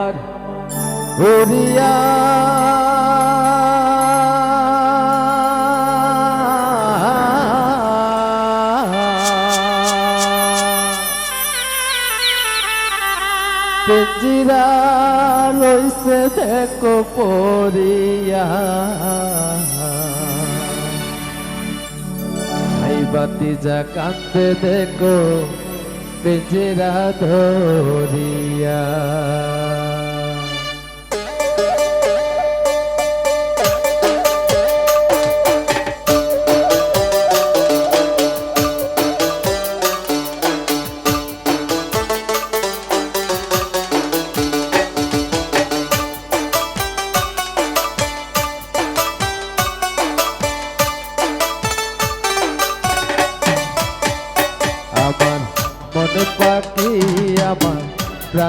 উড়িয়া পিঞ্জিরা লইছে দেখো বাতি যা কান্দে দেখো পিঞ্জিরা ধরিয়া।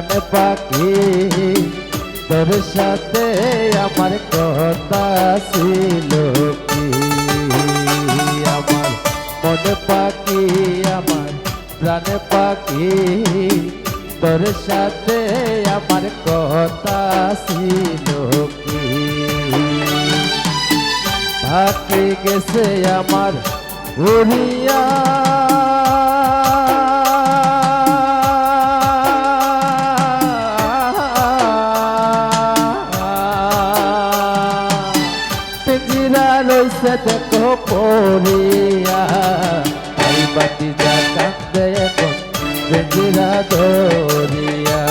প্রাণে পাখি, তোর সাথে আমার কথা ছিল কি? আমার মনে পাখি, আমার প্রাণে পাখি, তোর সাথে আমার কথা ছিল কি? থাকি গেছে আমার উড়িয়া। রইছে দেখো পড়িয়া আই বাতি যা কান্দে এখন পিঞ্জিরা ধরিয়া।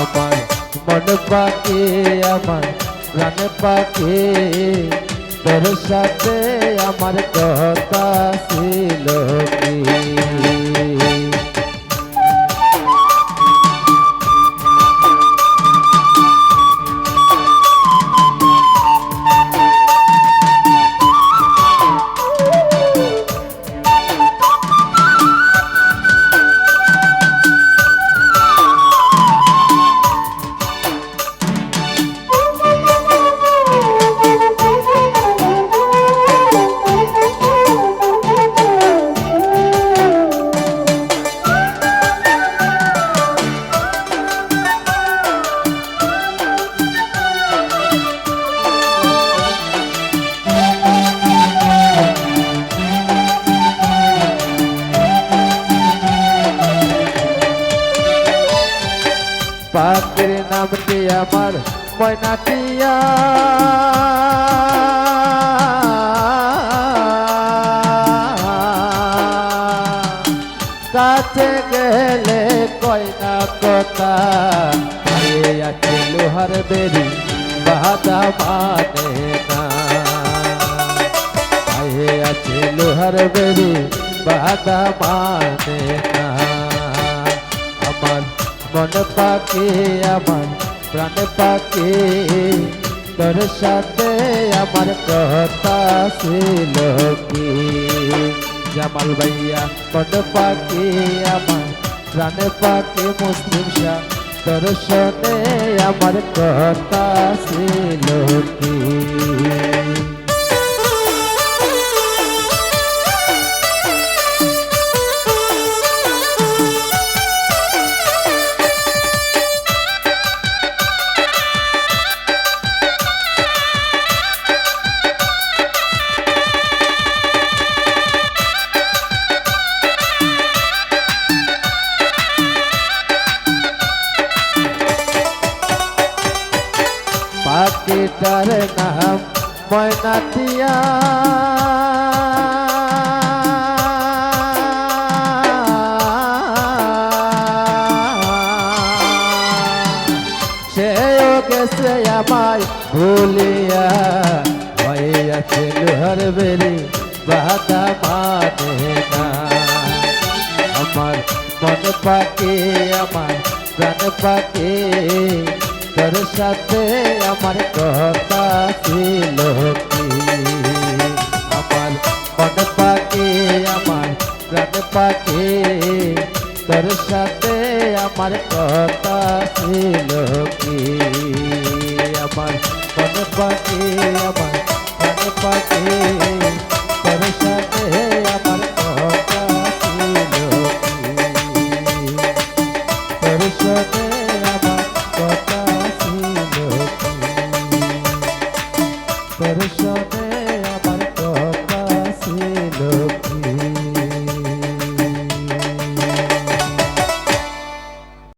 আমার মন পাখি, আমার প্রাণ পাখি, তোর পাখির নামটি আমার ময়নাটিয়া কাছে গেলে কয়না কথা আছে লোহার বেরি বাধা মানে না। আছে লোহার বেরি বাধা মানে না। মন পাখি আমার, প্রাণ পাখি তোর সাথে আমার কথা ছিল কি? জামাল ভাইয়া মন পাখি আমার, প্রাণ পাখি মুসলিম শাহ। তোর সাথে আমার কথা ছিল কি? পাখিটার নাম ময়নাতিয়া সেও গেছে আমায় ভুলিয়া হইয়াছে লোহার বেরি বাধা মানে না। আমার মন পাখি আমার প্রাণ পাখি তোর সাথে আমার কথা ছিল কি? আমার মন পাখি, আমার প্রাণ পাখি, তোর সাথে আমার কথা ছিল কি? আমার মন পাখি, আমার প্রাণ পাখি But a shot